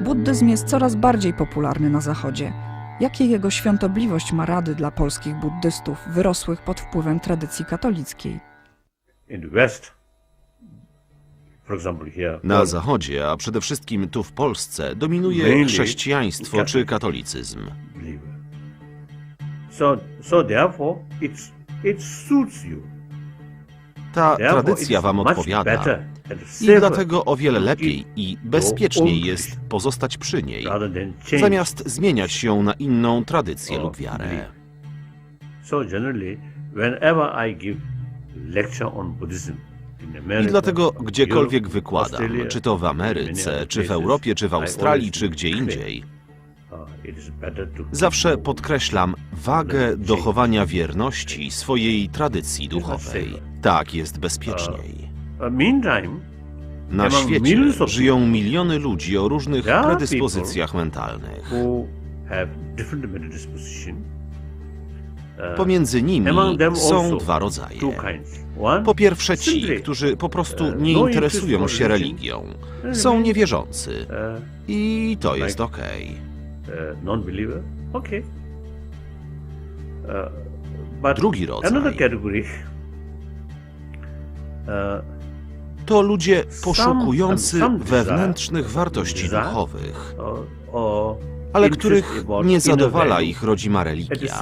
Buddyzm jest coraz bardziej popularny na Zachodzie. Jakie jego świątobliwość ma rady dla polskich buddystów wyrosłych pod wpływem tradycji katolickiej? Na Zachodzie, a przede wszystkim tu w Polsce, dominuje chrześcijaństwo czy katolicyzm. So, so therefore, it's, it suits you. Ta tradycja wam odpowiada. i dlatego o wiele lepiej i bezpieczniej jest pozostać przy niej, zamiast zmieniać ją na inną tradycję lub wiarę. I dlatego gdziekolwiek wykładam, czy to w Ameryce, czy w Europie, czy w Australii, czy gdzie indziej, zawsze podkreślam wagę dochowania wierności swojej tradycji duchowej. Tak jest bezpieczniej. Na świecie żyją miliony ludzi o różnych predyspozycjach mentalnych. Uh, Pomiędzy nimi są dwa rodzaje. Po pierwsze ci, którzy po prostu uh, nie no interesują się religią. Są niewierzący uh, i to jest okej. Uh, non-believer. Okay. Uh, but Drugi rodzaj another category. Uh, to ludzie poszukujący wewnętrznych wartości duchowych, ale których nie zadowala ich rodzima religia.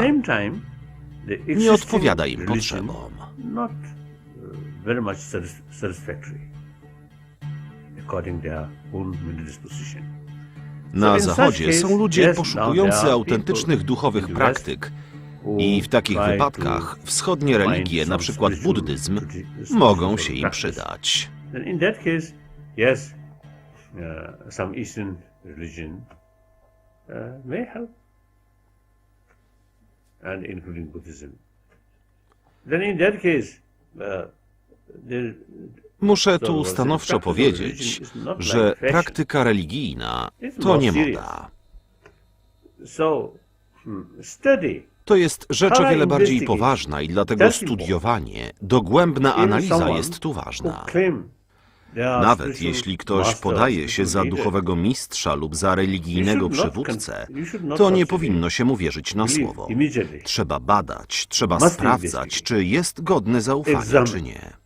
Nie odpowiada im potrzebom. Very much satis- satisfactory, according their own disposition. Na zachodzie są ludzie poszukujący autentycznych duchowych praktyk i w takich wypadkach wschodnie religie, na przykład buddyzm, mogą się im przydać. Uh, uh, and including Buddhism. Then in that case, uh, Muszę tu stanowczo of powiedzieć, że praktyka religijna to nie moda. hmm, To jest rzecz o wiele bardziej poważna i dlatego studiowanie, dogłębna analiza jest tu ważna. Nawet jeśli ktoś podaje się za duchowego mistrza lub za religijnego przywódcę, to nie powinno się mu wierzyć na słowo. Trzeba badać, trzeba sprawdzać, czy jest godny zaufania, czy nie.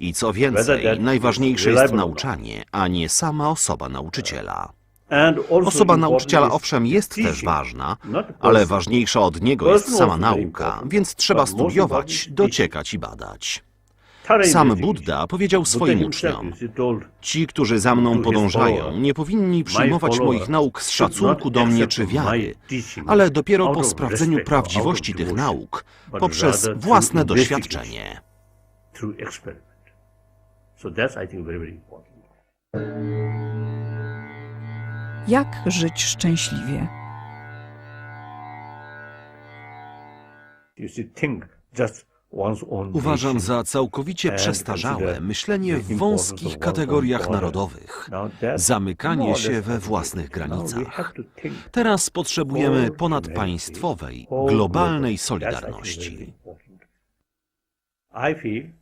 I co więcej, najważniejsze jest nauczanie, a nie sama osoba nauczyciela. Osoba nauczyciela owszem jest też ważna, ale ważniejsza od niego jest sama nauka, więc trzeba studiować, dociekać i badać. Sam. Buddha powiedział swoim uczniom, Ci, którzy za mną podążają, nie powinni przyjmować moich nauk z szacunku do mnie czy wiary, ale dopiero po sprawdzeniu prawdziwości tych nauk, poprzez własne doświadczenie. So that's, I think, very, very important. Jak żyć szczęśliwie? You should think just one's own Uważam za całkowicie przestarzałe myślenie w wąskich kategoriach narodowych, zamykanie się we własnych granicach. Teraz potrzebujemy ponadpaństwowej, globalnej solidarności. important. I feel warm-heartedness,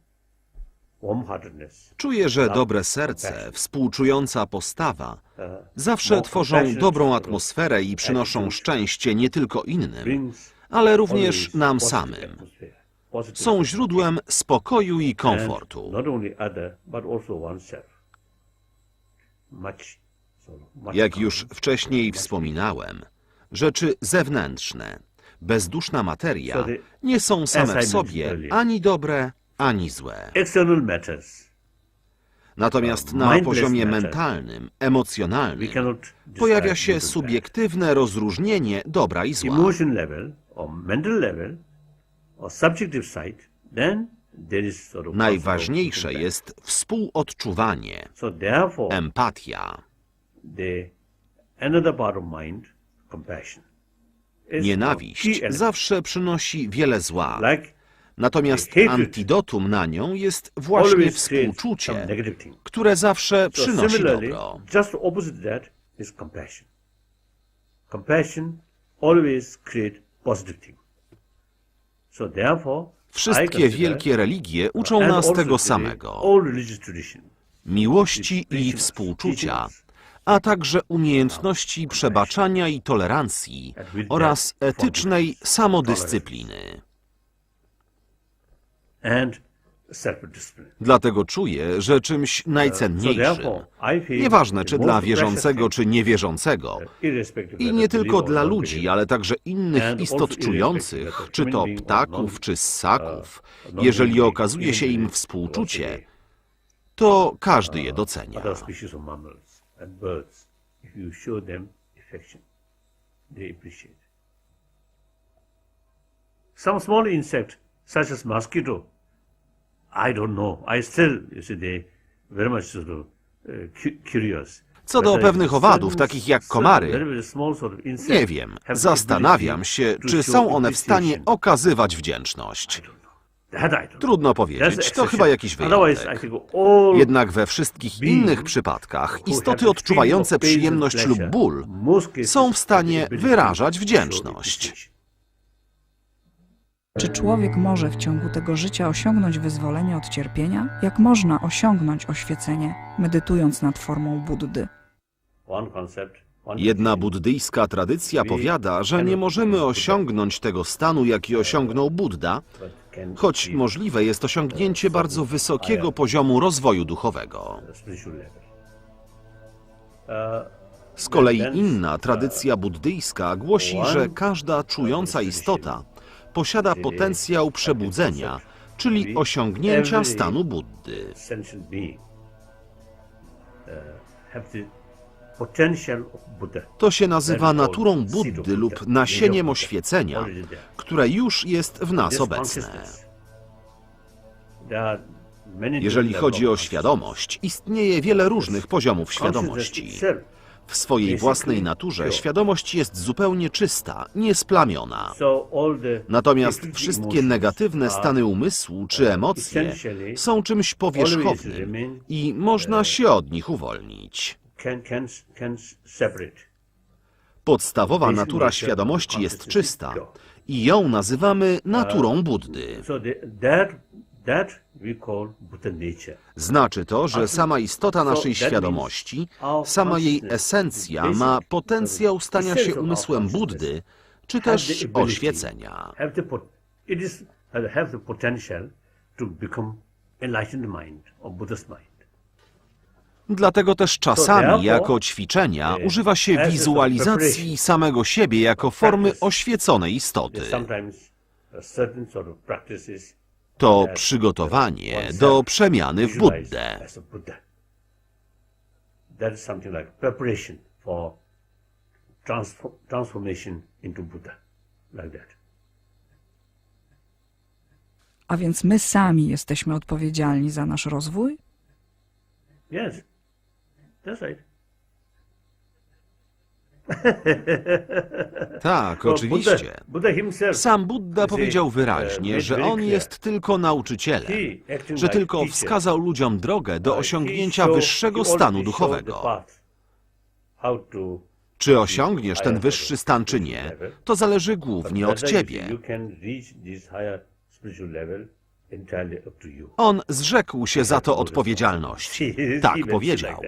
Czuję, że dobre serce, współczująca postawa uh, zawsze tworzą dobrą atmosferę i przynoszą szczęście nie tylko innym, ale również nam samym. Są źródłem spokoju i komfortu. Jak już wcześniej wspominałem, rzeczy zewnętrzne, bezduszna materia nie są same w sobie ani dobre, ani złe. External matters. Natomiast uh, na poziomie mentalnym, emocjonalnym pojawia się subiektywne rozróżnienie dobra i zła. Emotion level or mental level or subjective side, then there is sort of Najważniejsze jest współodczuwanie, empatia. Nienawiść zawsze przynosi wiele zła. Natomiast antidotum na nią jest właśnie współczucie, które zawsze przynosi dobro. Wszystkie wielkie religie uczą nas tego samego. Miłości i współczucia, a także umiejętności przebaczania i tolerancji oraz etycznej samodyscypliny. Dlatego czuję, że czymś So najcenniejszym, nieważne czy dla wierzącego czy niewierzącego, uh, i nie tylko dla ludzi, ale także innych istot czujących, czy to ptaków, czy ssaków, uh, jeżeli non-human okazuje się im współczucie, to każdy je the docenia. Some small insect, such as mosquito, I don't know. I still, you see, they very much sort of uh, cu- curious. Co do pewnych owadów, takich jak komary, Nie wiem, zastanawiam się, czy są one w stanie okazywać wdzięczność. Trudno powiedzieć, to chyba jakiś wyjątek. Jednak we wszystkich innych przypadkach istoty odczuwające przyjemność lub ból są w stanie wyrażać wdzięczność. Czy człowiek może w ciągu tego życia osiągnąć wyzwolenie od cierpienia? Jak można osiągnąć oświecenie, medytując nad formą Buddy? Jedna buddyjska tradycja powiada, że nie możemy osiągnąć tego stanu, jaki osiągnął Buddha, choć możliwe jest osiągnięcie bardzo wysokiego poziomu rozwoju duchowego. Uh, Z kolei inna tradycja buddyjska głosi, że każda czująca istota posiada potencjał przebudzenia, czyli osiągnięcia stanu Buddy. uh. To się nazywa naturą Buddy lub nasieniem oświecenia, które już jest w nas obecne. Jeżeli chodzi o świadomość, istnieje wiele różnych poziomów świadomości. W swojej własnej naturze świadomość jest zupełnie czysta, niesplamiona. Natomiast wszystkie negatywne stany umysłu czy emocje essentially są czymś powierzchownym i można się od nich uwolnić. Podstawowa natura świadomości jest czysta i ją nazywamy naturą Buddy. So the, that, that we call Buddha nature. Znaczy to, że sama istota naszej świadomości, sama jej esencja ma potencjał stania się umysłem Buddy, czy też oświecenia. Uh. Dlatego też czasami jako ćwiczenia używa się wizualizacji samego siebie jako formy oświeconej istoty. To przygotowanie do przemiany w Buddę. A więc my sami jesteśmy odpowiedzialni za nasz rozwój? Yes, that's right. Tak, oczywiście. Sam Buddha powiedział uh, wyraźnie, że on jest tylko nauczycielem, że tylko wskazał ludziom drogę do uh, osiągnięcia wyższego stanu duchowego. Czy osiągniesz ten wyższy stan, czy nie, to zależy głównie od ciebie. On zrzekł się za to odpowiedzialności. Tak powiedział.